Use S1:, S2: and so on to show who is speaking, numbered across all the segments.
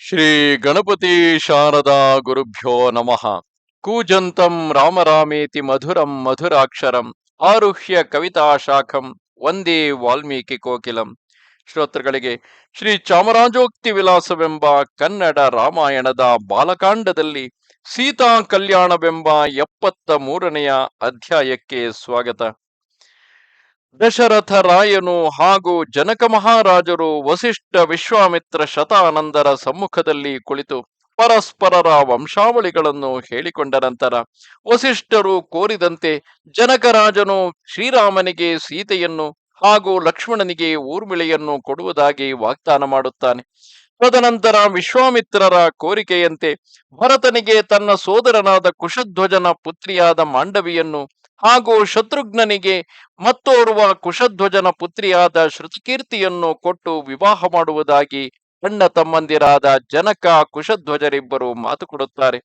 S1: ಶ್ರೀ ಗಣಪತಿ ಶಾರದಾ ಗುರುಭ್ಯೋ ನಮಃ. ಕೂಜಂತಂ ರಾಮರಾಮೇತಿ ಮಧುರಂ ಮಧುರಾಕ್ಷರಂ ಆರುಹ್ಯ ಕವಿತಾ ಶಾಖಂ ಒಂದೇ ವಾಲ್ಮೀಕಿ ಕೋಕಿಲಂ. ಶ್ರೋತೃಗಳಿಗೆ ಶ್ರೀ ಚಾಮರಾಜೋಕ್ತಿ ವಿಲಾಸವೆಂಬ ಕನ್ನಡ ರಾಮಾಯಣದ ಬಾಲಕಾಂಡದಲ್ಲಿ ಸೀತಾ ಕಲ್ಯಾಣವೆಂಬ ಎಪ್ಪತ್ತ ಮೂರನೆಯ ಅಧ್ಯಾಯಕ್ಕೆ ಸ್ವಾಗತ. ದಶರಥ ರಾಯನು ಹಾಗೂ ಜನಕ ಮಹಾರಾಜರು ವಸಿಷ್ಠ ವಿಶ್ವಾಮಿತ್ರ ಶತಾನಂದರ ಸಮ್ಮುಖದಲ್ಲಿ ಕುಳಿತು ಪರಸ್ಪರರ ವಂಶಾವಳಿಗಳನ್ನು ಹೇಳಿಕೊಂಡ ನಂತರ ವಸಿಷ್ಠರು ಕೋರಿದಂತೆ ಜನಕರಾಜನು ಶ್ರೀರಾಮನಿಗೆ ಸೀತೆಯನ್ನು ಹಾಗೂ ಲಕ್ಷ್ಮಣನಿಗೆ ಊರ್ಮಿಳೆಯನ್ನು ಕೊಡುವುದಾಗಿ ವಾಗ್ದಾನ ಮಾಡುತ್ತಾನೆ. ತದನಂತರ ವಿಶ್ವಾಮಿತ್ರರ ಕೋರಿಕೆಯಂತೆ ಭರತನಿಗೆ ತನ್ನ ಸೋದರನಾದ ಕುಶಧ್ವಜನ ಪುತ್ರಿಯಾದ ಮಾಂಡವಿಯನ್ನು ಹಾಗೂ ಶತ್ರುಘ್ನನಿಗೆ ಮತ್ತೋರ್ವ ಕುಶಧ್ವಜನ ಪುತ್ರಿಯಾದ ಶ್ರುತಕೀರ್ತಿಯನ್ನು ಕೊಟ್ಟು ವಿವಾಹ ಮಾಡುವುದಾಗಿ ಅಣ್ಣ ತಮ್ಮಂದಿರಾದ ಜನಕ ಕುಶಧ್ವಜರಿಬ್ಬರು ಮಾತು ಕೊಡುತ್ತಾರೆ.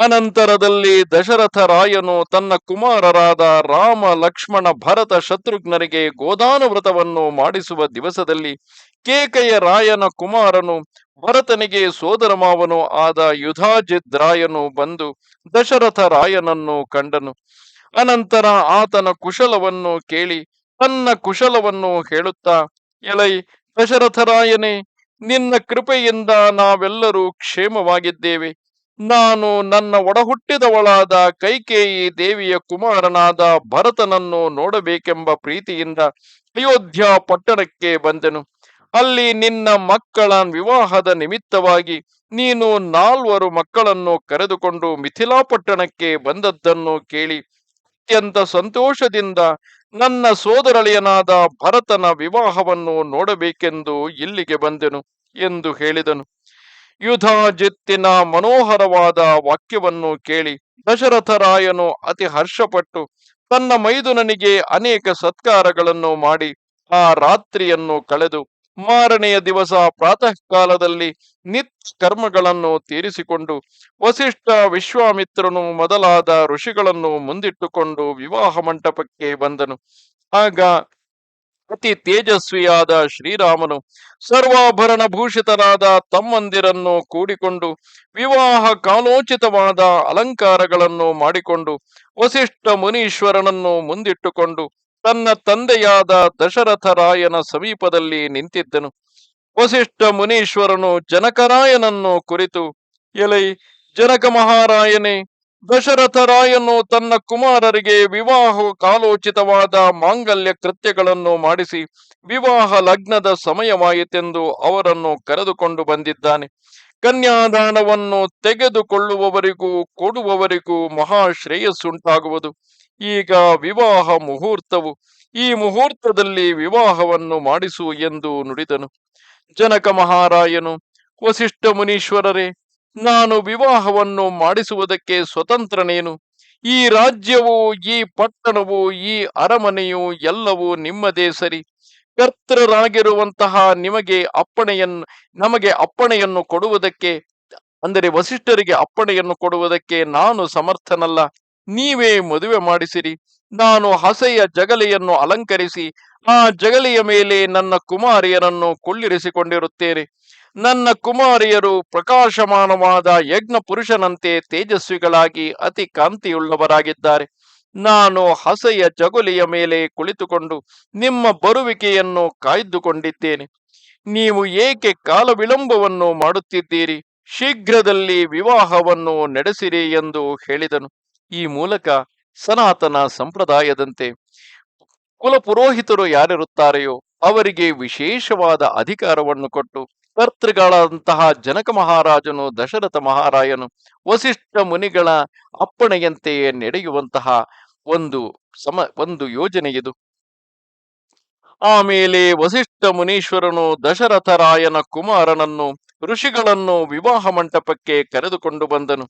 S1: ಅನಂತರದಲ್ಲಿ ದಶರಥ ರಾಯನು ತನ್ನ ಕುಮಾರರಾದ ರಾಮ ಲಕ್ಷ್ಮಣ ಭರತ ಶತ್ರುಘ್ನರಿಗೆ ಗೋದಾನ ವ್ರತವನ್ನು ಮಾಡಿಸುವ ದಿವಸದಲ್ಲಿ ಕೇಕೆಯ ರಾಯನ ಕುಮಾರನು ಭರತನಿಗೆ ಸೋದರ ಮಾವನು ಆದ ಯುಧಾಜಿತ್ ರಾಯನು ಬಂದು ದಶರಥ ರಾಯನನ್ನು ಕಂಡನು. ಅನಂತರ ಆತನ ಕುಶಲವನ್ನು ಕೇಳಿ ತನ್ನ ಕುಶಲವನ್ನು ಹೇಳುತ್ತಾ, ಎಲೈ ದಶರಥರಾಯನೇ, ನಿನ್ನ ಕೃಪೆಯಿಂದ ನಾವೆಲ್ಲರೂ ಕ್ಷೇಮವಾಗಿದ್ದೇವೆ. ನಾನು ನನ್ನ ಒಡಹುಟ್ಟಿದವಳಾದ ಕೈಕೇಯಿ ದೇವಿಯ ಕುಮಾರನಾದ ಭರತನನ್ನು ನೋಡಬೇಕೆಂಬ ಪ್ರೀತಿಯಿಂದ ಅಯೋಧ್ಯ ಪಟ್ಟಣಕ್ಕೆ ಬಂದೆನು. ಅಲ್ಲಿ ನಿನ್ನ ಮಕ್ಕಳ ವಿವಾಹದ ನಿಮಿತ್ತವಾಗಿ ನೀನು ನಾಲ್ವರು ಮಕ್ಕಳನ್ನು ಕರೆದುಕೊಂಡು ಮಿಥಿಲಾ ಪಟ್ಟಣಕ್ಕೆ ಬಂದದ್ದನ್ನು ಕೇಳಿ ಅತ್ಯಂತ ಸಂತೋಷದಿಂದ ನನ್ನ ಸೋದರಳಿಯನಾದ ಭರತನ ವಿವಾಹವನ್ನು ನೋಡಬೇಕೆಂದು ಇಲ್ಲಿಗೆ ಬಂದೆನು ಎಂದು ಹೇಳಿದನು. ಯುಧಾಜಿತ್ತಿನ ಮನೋಹರವಾದ ವಾಕ್ಯವನ್ನು ಕೇಳಿ ದಶರಥರಾಯನು ಅತಿ ಹರ್ಷಪಟ್ಟು, ತನ್ನ ಮೈದುನನಿಗೆ ಅನೇಕ ಸತ್ಕಾರಗಳನ್ನು ಮಾಡಿ ಆ ರಾತ್ರಿಯನ್ನು ಕಳೆದು ಮಾರನೆಯ ದಿವಸ ಪ್ರಾತಃ ಕಾಲದಲ್ಲಿ ನಿತ್ಯ ಕರ್ಮಗಳನ್ನು ತೀರಿಸಿಕೊಂಡು ವಸಿಷ್ಠ ವಿಶ್ವಾಮಿತ್ರನು ಮೊದಲಾದ ಋಷಿಗಳನ್ನು ಮುಂದಿಟ್ಟುಕೊಂಡು ವಿವಾಹ ಮಂಟಪಕ್ಕೆ ಬಂದನು. ಆಗ ಅತಿ ತೇಜಸ್ವಿಯಾದ ಶ್ರೀರಾಮನು ಸರ್ವಾಭರಣ ಭೂಷಿತರಾದ ತಮ್ಮಂದಿರನ್ನು ಕೂಡಿಕೊಂಡು ವಿವಾಹ ಕಾಲೋಚಿತವಾದ ಅಲಂಕಾರಗಳನ್ನು ಮಾಡಿಕೊಂಡು ವಸಿಷ್ಠ ಮುನೀಶ್ವರನನ್ನು ಮುಂದಿಟ್ಟುಕೊಂಡು ತನ್ನ ತಂದೆಯಾದ ದಶರಥರಾಯನ ಸಮೀಪದಲ್ಲಿ ನಿಂತಿದ್ದನು. ವಸಿಷ್ಠ ಮುನೀಶ್ವರನು ಜನಕರಾಯನನ್ನು ಕುರಿತು, ಎಲೈ ಜನಕ ಮಹಾರಾಯನೇ, ದಶರಥರಾಯನು ತನ್ನ ಕುಮಾರರಿಗೆ ವಿವಾಹ ಕಾಲೋಚಿತವಾದ ಮಾಂಗಲ್ಯ ಕೃತ್ಯಗಳನ್ನು ಮಾಡಿಸಿ, ವಿವಾಹ ಲಗ್ನದ ಸಮಯವಾಯಿತೆಂದು ಅವರನ್ನು ಕರೆದುಕೊಂಡು ಬಂದಿದ್ದಾನೆ. ಕನ್ಯಾದಾನವನ್ನು ತೆಗೆದುಕೊಳ್ಳುವವರಿಗೂ ಕೊಡುವವರಿಗೂ ಮಹಾ ಶ್ರೇಯಸ್ಸುಂಟಾಗುವುದು. ಈಗ ವಿವಾಹ ಮುಹೂರ್ತವು. ಈ ಮುಹೂರ್ತದಲ್ಲಿ ವಿವಾಹವನ್ನು ಮಾಡಿಸು ಎಂದು ನುಡಿದನು. ಜನಕ ಮಹಾರಾಯನು, ವಸಿಷ್ಠ ಮುನೀಶ್ವರರೇ, ನಾನು ವಿವಾಹವನ್ನು ಮಾಡಿಸುವುದಕ್ಕೆ ಸ್ವತಂತ್ರನೇನು? ಈ ರಾಜ್ಯವು, ಈ ಪಟ್ಟಣವು, ಈ ಅರಮನೆಯು ಎಲ್ಲವೂ ನಿಮ್ಮದೇ ಸರಿ. ಕರ್ತರಾಗಿರುವಂತಹ ನಿಮಗೆ ಅಪ್ಪಣೆಯನ್ನು ನಮಗೆ ಅಪ್ಪಣೆಯನ್ನು ಕೊಡುವುದಕ್ಕೆ, ಅಂದರೆ ವಸಿಷ್ಠರಿಗೆ ಅಪ್ಪಣೆಯನ್ನು ಕೊಡುವುದಕ್ಕೆ ನಾನು ಸಮರ್ಥನಲ್ಲ. ನೀವೇ ಮದುವೆ ಮಾಡಿಸಿರಿ. ನಾನು ಹಸೆಯ ಜಗಲಿಯನ್ನು ಅಲಂಕರಿಸಿ, ಆ ಜಗಲಿಯ ಮೇಲೆ ನನ್ನ ಕುಮಾರಿಯರನ್ನು ಕುಳ್ಳಿರಿಸಿಕೊಂಡಿರುತ್ತೇನೆ. ನನ್ನ ಕುಮಾರಿಯರು ಪ್ರಕಾಶಮಾನವಾದ ಯಜ್ಞ ಪುರುಷನಂತೆ ತೇಜಸ್ವಿಗಳಾಗಿ ಅತಿ ಕಾಂತಿಯುಳ್ಳವರಾಗಿದ್ದಾರೆ. ನಾನು ಹಸೆಯ ಜಗುಲಿಯ ಮೇಲೆ ಕುಳಿತುಕೊಂಡು ನಿಮ್ಮ ಬರುವಿಕೆಯನ್ನು ಕಾಯ್ದುಕೊಂಡಿದ್ದೇನೆ. ನೀವು ಏಕೆ ಕಾಲ ವಿಳಂಬವನ್ನು ಮಾಡುತ್ತಿದ್ದೀರಿ? ಶೀಘ್ರದಲ್ಲಿ ವಿವಾಹವನ್ನು ನಡೆಸಿರಿ ಎಂದು ಹೇಳಿದನು. ಈ ಮೂಲಕ ಸನಾತನ ಸಂಪ್ರದಾಯದಂತೆ ಕುಲ ಪುರೋಹಿತರು ಯಾರಿರುತ್ತಾರೆಯೋ ಅವರಿಗೆ ವಿಶೇಷವಾದ ಅಧಿಕಾರವನ್ನು ಕೊಟ್ಟು ಕರ್ತೃಗಳಂತಹ ಜನಕ ಮಹಾರಾಜನು, ದಶರಥ ಮಹಾರಾಯನು, ವಸಿಷ್ಠ ಮುನಿಗಳ ಅಪ್ಪಣೆಯಂತೆಯೇ ನಡೆಯುವಂತಹ ಒಂದು ಸಮ, ಒಂದು ಯೋಜನೆ ಇದು. ಆಮೇಲೆ ವಸಿಷ್ಠ ಮುನೀಶ್ವರನು ದಶರಥರಾಯನ ಕುಮಾರನನ್ನು ಋಷಿಗಳನ್ನು ವಿವಾಹ ಮಂಟಪಕ್ಕೆ ಕರೆದುಕೊಂಡು ಬಂದನು.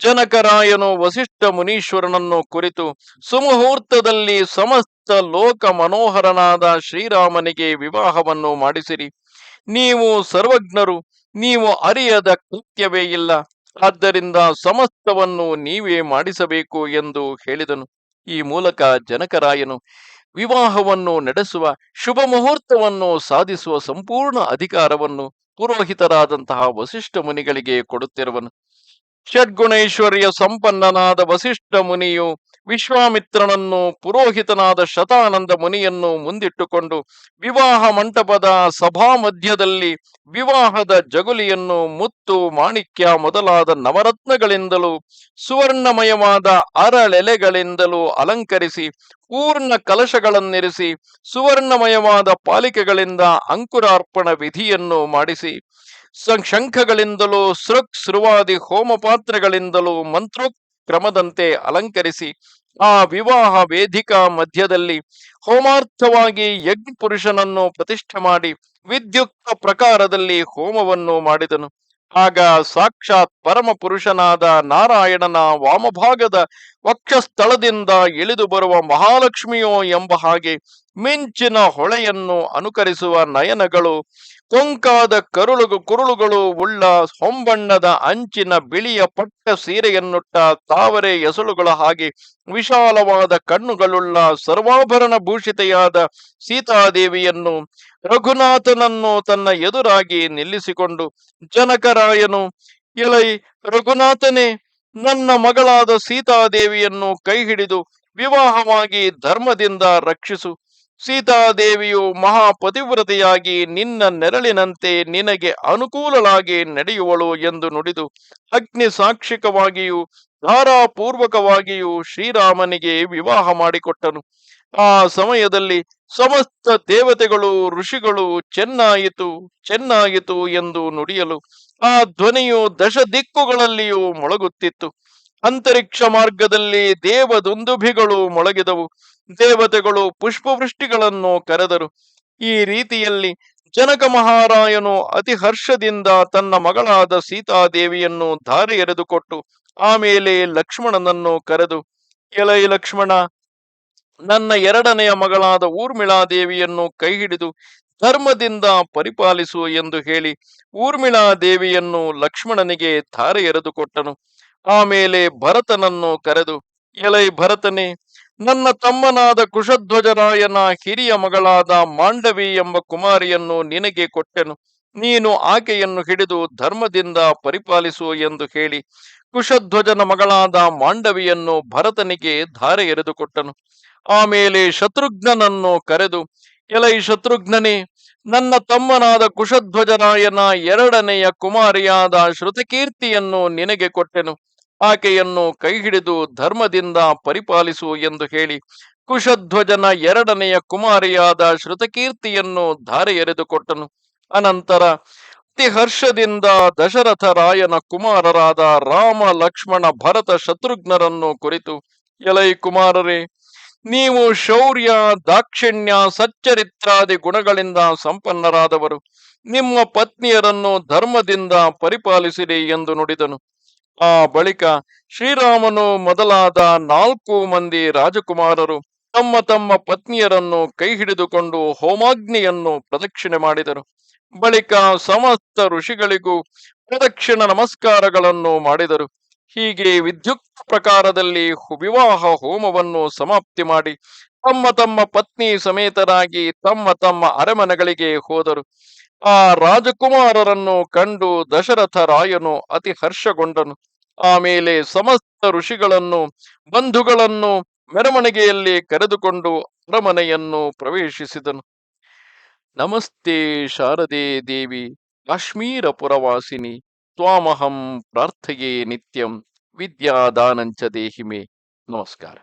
S1: ಜನಕರಾಯನು ವಸಿಷ್ಠ ಮುನೀಶ್ವರನನ್ನು ಕುರಿತು ಸುಮುಹೂರ್ತದಲ್ಲಿ ಸಮಸ್ತ ಲೋಕ ಮನೋಹರನಾದ ಶ್ರೀರಾಮನಿಗೆ ವಿವಾಹವನ್ನು ಮಾಡಿಸಿರಿ. ನೀವು ಸರ್ವಜ್ಞರು, ನೀವು ಅರಿಯದ ಕೃತ್ಯವೇ ಇಲ್ಲ. ಆದ್ದರಿಂದ ಸಮಸ್ತವನ್ನು ನೀವೇ ಮಾಡಿಸಬೇಕು ಎಂದು ಹೇಳಿದನು. ಈ ಮೂಲಕ ಜನಕರಾಯನು ವಿವಾಹವನ್ನು ನಡೆಸುವ ಶುಭ ಮುಹೂರ್ತವನ್ನು ಸಾಧಿಸುವ ಸಂಪೂರ್ಣ ಅಧಿಕಾರವನ್ನು ಪುರೋಹಿತರಾದಂತಹ ವಸಿಷ್ಠ ಮುನಿಗಳಿಗೆ ಕೊಡುತ್ತಿರುವನು. ಷಡ್ಗುಣೈಶ್ವರ್ಯ ಸಂಪನ್ನನಾದ ವಸಿಷ್ಠ ಮುನಿಯು ವಿಶ್ವಾಮಿತ್ರನನ್ನು ಪುರೋಹಿತನಾದ ಶತಾನಂದ ಮುನಿಯನ್ನು ಮುಂದಿಟ್ಟುಕೊಂಡು ವಿವಾಹ ಮಂಟಪದ ಸಭಾ ಮಧ್ಯದಲ್ಲಿ ವಿವಾಹದ ಜಗುಲಿಯನ್ನು ಮುತ್ತು ಮಾಣಿಕ್ಯ ಮೊದಲಾದ ನವರತ್ನಗಳಿಂದಲೂ ಸುವರ್ಣಮಯವಾದ ಅರಳೆಲೆಗಳಿಂದಲೂ ಅಲಂಕರಿಸಿ ಪೂರ್ಣ ಕಲಶಗಳನ್ನಿರಿಸಿ ಸುವರ್ಣಮಯವಾದ ಪಾಲಿಕೆಗಳಿಂದ ಅಂಕುರಾರ್ಪಣ ವಿಧಿಯನ್ನು ಮಾಡಿಸಿ ಶಂಖಗಳಿಂದಲೂ ಸೃಕ್ ಸೃವಾದಿ ಹೋಮಪಾತ್ರೆಗಳಿಂದಲೂ ಮಂತ್ರೋಕ್ರಮದಂತೆ ಅಲಂಕರಿಸಿ ಆ ವಿವಾಹ ವೇದಿಕಾ ಮಧ್ಯದಲ್ಲಿ ಹೋಮಾರ್ಥವಾಗಿ ಯಜ್ಞ ಪುರುಷನನ್ನು ಪ್ರತಿಷ್ಠೆ ಮಾಡಿ ವಿದ್ಯುಕ್ತ ಪ್ರಕಾರದಲ್ಲಿ ಹೋಮವನ್ನು ಮಾಡಿದನು. ಆಗ ಸಾಕ್ಷಾತ್ ಪರಮ ಪುರುಷನಾದ ನಾರಾಯಣನ ವಾಮಭಾಗದ ವಕ್ಷಸ್ಥಳದಿಂದ ಇಳಿದು ಬರುವ ಮಹಾಲಕ್ಷ್ಮಿಯೋ ಎಂಬ ಹಾಗೆ ಮಿಂಚಿನ ಹೊಳೆಯನ್ನು ಅನುಕರಿಸುವ ನಯನಗಳು ಕೊಂಕಾದ ಕರುಳು ಕುರುಳುಗಳು ಉಳ್ಳ ಹೊಂಬಣ್ಣದ ಅಂಚಿನ ಬಿಳಿಯ ಪಟ್ಟ ಸೀರೆಯನ್ನುಟ್ಟ ತಾವರೆ ಎಸಳುಗಳ ಹಾಗೆ ವಿಶಾಲವಾದ ಕಣ್ಣುಗಳುಳ್ಳ ಸರ್ವಾಭರಣ ಭೂಷಿತೆಯಾದ ಸೀತಾದೇವಿಯನ್ನು ರಘುನಾಥನನ್ನು ತನ್ನ ಎದುರಾಗಿ ನಿಲ್ಲಿಸಿಕೊಂಡು, ಜನಕರಾಯನು, ಇಳೈ ರಘುನಾಥನೇ, ನನ್ನ ಮಗಳಾದ ಸೀತಾದೇವಿಯನ್ನು ಕೈ ಹಿಡಿದು ವಿವಾಹವಾಗಿ ಧರ್ಮದಿಂದ ರಕ್ಷಿಸು. ಸೀತಾದೇವಿಯು ಮಹಾಪತಿವ್ರತೆಯಾಗಿ ನಿನ್ನ ನೆರಳಿನಂತೆ ನಿನಗೆ ಅನುಕೂಲಳಾಗಿ ನಡೆಯುವಳು ಎಂದು ನುಡಿದು ಅಗ್ನಿ ಸಾಕ್ಷಿಕವಾಗಿಯೂ ಧಾರಾಪೂರ್ವಕವಾಗಿಯೂ ಶ್ರೀರಾಮನಿಗೆ ವಿವಾಹ ಮಾಡಿಕೊಟ್ಟನು. ಆ ಸಮಯದಲ್ಲಿ ಸಮಸ್ತ ದೇವತೆಗಳು, ಋಷಿಗಳು ಚೆನ್ನಾಯಿತು ಚೆನ್ನಾಯಿತು ಎಂದು ನುಡಿಯಲು ಆ ಧ್ವನಿಯು ದಶ ದಿಕ್ಕುಗಳಲ್ಲಿಯೂ ಮೊಳಗುತ್ತಿತ್ತು. ಅಂತರಿಕ್ಷ ಮಾರ್ಗದಲ್ಲಿ ದೇವದುಂದುಭಿಗಳು ಮೊಳಗಿದವು. ದೇವತೆಗಳು ಪುಷ್ಪವೃಷ್ಟಿಗಳನ್ನು ಕರೆದರು. ಈ ರೀತಿಯಲ್ಲಿ ಜನಕ ಮಹಾರಾಯನು ಅತಿ ಹರ್ಷದಿಂದ ತನ್ನ ಮಗಳಾದ ಸೀತಾದೇವಿಯನ್ನು ಧಾರೆ ಎರೆದುಕೊಟ್ಟು ಆಮೇಲೆ ಲಕ್ಷ್ಮಣನನ್ನು ಕರೆದು, ಎಲೈ ಲಕ್ಷ್ಮಣ, ನನ್ನ ಎರಡನೆಯ ಮಗಳಾದ ಊರ್ಮಿಳಾದೇವಿಯನ್ನು ಕೈ ಹಿಡಿದು ಧರ್ಮದಿಂದ ಪರಿಪಾಲಿಸು ಎಂದು ಹೇಳಿ ಊರ್ಮಿಳಾದೇವಿಯನ್ನು ಲಕ್ಷ್ಮಣನಿಗೆ ಧಾರೆ ಎರೆದುಕೊಟ್ಟನು. ಆಮೇಲೆ ಭರತನನ್ನು ಕರೆದು, ಎಲೈ ಭರತನೇ, ನನ್ನ ತಮ್ಮನಾದ ಕುಶಧ್ವಜರಾಯನ ಹಿರಿಯ ಮಗಳಾದ ಮಾಂಡವಿ ಎಂಬ ಕುಮಾರಿಯನ್ನು ನಿನಗೆ ಕೊಟ್ಟೆನು. ನೀನು ಆಕೆಯನ್ನು ಹಿಡಿದು ಧರ್ಮದಿಂದ ಪರಿಪಾಲಿಸು ಎಂದು ಹೇಳಿ, ಕುಶಧ್ವಜನ ಮಗಳಾದ ಮಾಂಡವಿಯನ್ನು ಭರತನಿಗೆ ಧಾರೆ ಎರೆದುಕೊಟ್ಟನು ಆಮೇಲೆ ಶತ್ರುಘ್ನನನ್ನು ಕರೆದು, ಎಲೈ ಶತ್ರುಘ್ನನೇ, ನನ್ನ ತಮ್ಮನಾದ ಕುಶಧ್ವಜರಾಯನ ಎರಡನೆಯ ಕುಮಾರಿಯಾದ ಶ್ರುತಕೀರ್ತಿಯನ್ನು ನಿನಗೆ ಕೊಟ್ಟೆನು. ಆಕೆಯನ್ನು ಕೈ ಹಿಡಿದು ಧರ್ಮದಿಂದ ಪರಿಪಾಲಿಸು ಎಂದು ಹೇಳಿ ಕುಶಧ್ವಜನ ಎರಡನೆಯ ಕುಮಾರಿಯಾದ ಶ್ರುತಕೀರ್ತಿಯನ್ನು ಧಾರೆ ಎರೆದುಕೊಟ್ಟನು ಅನಂತರ ಅತಿಹರ್ಷದಿಂದ ದಶರಥ ರಾಯನ ಕುಮಾರರಾದ ರಾಮ ಲಕ್ಷ್ಮಣ ಭರತ ಶತ್ರುಘ್ನರನ್ನು ಕುರಿತು, ಎಲೈ ಕುಮಾರರೇ, ನೀವು ಶೌರ್ಯ, ದಾಕ್ಷಿಣ್ಯ, ಸಚ್ಚರಿತ್ರಾದಿ ಗುಣಗಳಿಂದ ಸಂಪನ್ನರಾದವರು. ನಿಮ್ಮ ಪತ್ನಿಯರನ್ನು ಧರ್ಮದಿಂದ ಪರಿಪಾಲಿಸಿರಿ ಎಂದು ನುಡಿದನು. ಆ ಬಳಿಕ ಶ್ರೀರಾಮನು ಮೊದಲಾದ ನಾಲ್ಕು ಮಂದಿ ರಾಜಕುಮಾರರು ತಮ್ಮ ತಮ್ಮ ಪತ್ನಿಯರನ್ನು ಕೈ ಹಿಡಿದುಕೊಂಡು ಹೋಮಾಗ್ನಿಯನ್ನು ಪ್ರದಕ್ಷಿಣೆ ಮಾಡಿದರು. ಬಳಿಕ ಸಮಸ್ತ ಋಷಿಗಳಿಗೂ ಪ್ರದಕ್ಷಿಣ ನಮಸ್ಕಾರಗಳನ್ನು ಮಾಡಿದರು. ಹೀಗೆ ವಿದ್ಯುಕ್ತ ಪ್ರಕಾರದಲ್ಲಿ ವಿವಾಹ ಹೋಮವನ್ನು ಸಮಾಪ್ತಿ ಮಾಡಿ ತಮ್ಮ ತಮ್ಮ ಪತ್ನಿ ಸಮೇತರಾಗಿ ತಮ್ಮ ತಮ್ಮ ಅರಮನೆಗಳಿಗೆ ಹೋದರು. ಆ ರಾಜಕುಮಾರರನ್ನು ಕಂಡು ದಶರಥ ರಾಯನು ಅತಿ ಹರ್ಷಗೊಂಡನು ಆಮೇಲೆ ಸಮಸ್ತ ಋಷಿಗಳನ್ನು, ಬಂಧುಗಳನ್ನು ಮೆರವಣಿಗೆಯಲ್ಲಿ ಕರೆದುಕೊಂಡು ಅರಮನೆಯನ್ನು ಪ್ರವೇಶಿಸಿದನು. ನಮಸ್ತೆ ಶಾರದೆ ದೇವಿ ಕಾಶ್ಮೀರ ಪುರವಾಸಿನಿ ತ್ವಾಮಹಂ ಪ್ರಾರ್ಥೆಯೇ ನಿತ್ಯಂ, ವಿದ್ಯಾದಾನಂಚ ದೇಹಿಮೆ. ನಮಸ್ಕಾರ.